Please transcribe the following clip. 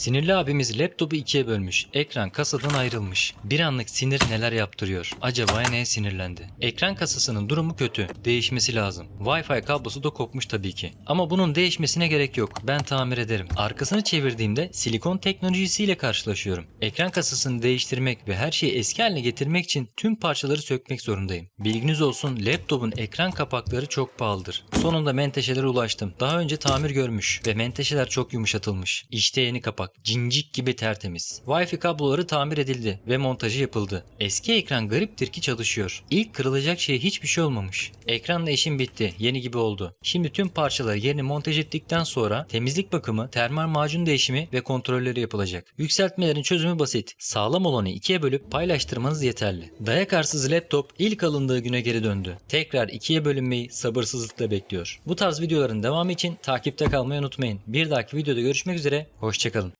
Sinirli abimiz laptopu ikiye bölmüş. Ekran kasadan ayrılmış. Bir anlık sinir neler yaptırıyor? Acaba neye sinirlendi? Ekran kasasının durumu kötü. Değişmesi lazım. Wi-Fi kablosu da kopmuş tabii ki. Ama bunun değişmesine gerek yok. Ben tamir ederim. Arkasını çevirdiğimde silikon teknolojisiyle karşılaşıyorum. Ekran kasasını değiştirmek ve her şeyi eski haline getirmek için tüm parçaları sökmek zorundayım. Bilginiz olsun laptopun ekran kapakları çok pahalıdır. Sonunda menteşelere ulaştım. Daha önce tamir görmüş ve menteşeler çok yumuşatılmış. İşte yeni kapak. Cincik gibi tertemiz. Wi-Fi kabloları tamir edildi ve montajı yapıldı. Eski ekran gariptir ki çalışıyor. İlk kırılacak şey hiçbir şey olmamış. Ekranla işim bitti. Yeni gibi oldu. Şimdi tüm parçaları yerine montaj ettikten sonra temizlik bakımı, termal macun değişimi ve kontrolleri yapılacak. Yükseltmelerin çözümü basit. Sağlam olanı ikiye bölüp paylaştırmanız yeterli. Dayak arsız laptop ilk alındığı güne geri döndü. Tekrar ikiye bölünmeyi sabırsızlıkla bekliyor. Bu tarz videoların devamı için takipte kalmayı unutmayın. Bir dahaki videoda görüşmek üzere. Hoşçakalın.